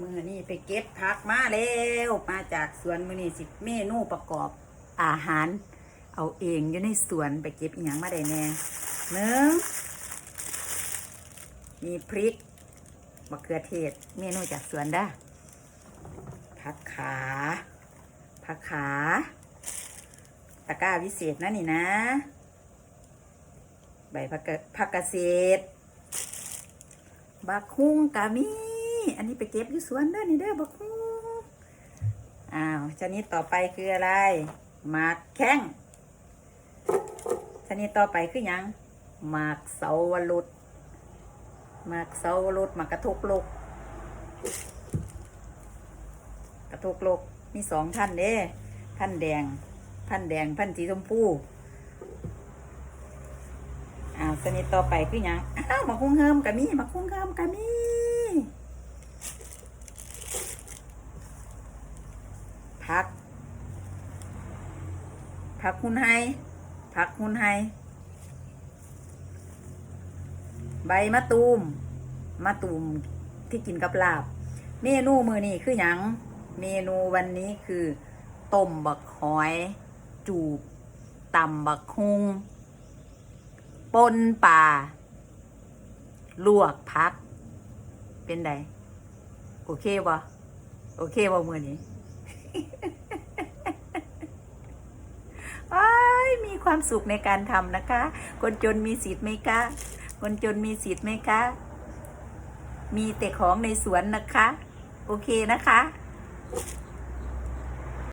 มือนี่ไปเก็บผักมาแล้วมาจากสวนมือนี่สิเมนูประกอบอาหาร เอาเองอยู่ในสวนไปเก็บอหย่างมาได้แน่หนึ่งมีพริกมะเขือเทศ เมนูจากสวนเด้อผักขาผักขาตะกร้าวิเศษนะนี่นะ ใบผักกะผักเกษตรบักคุ้งกามี อันนี้ไปเก็บอยู่สวนเด้อนี่เด้อบักคุ้งอ้าวชนิดต่อไปคืออะไรหมากแข้งชนิดต่อไปคือยังหมากเสาวรุดหมากเสาวรุดหมากกระทุกลกกระทุกลกมีสองท่านเด้ท่านแดงพันแดงพันสีชมพูอ้าวชนิดต่อไปคือยังอ้าวมาคุ้งเฮิมกะมีมาคุ้งเฮิมกะมี ผักผักหุนไฮผักหุนไฮใบมะตูมมะตูมที่กินกับลาบ เมนูมือนี่คือหยังเมนูวันนี้คือต้มบักหอย จูบตำบักฮุงปนป่า ลวกพัก เป็นไดโอเคบ่โอเคบ่มือนี้ มีความสุขในการทำนะคะ คนจนมีสิทธิ์ไหมคะ คนจนมีสิทธิ์ไหมคะ มีแต่ของในสวนนะคะ โอเคนะคะ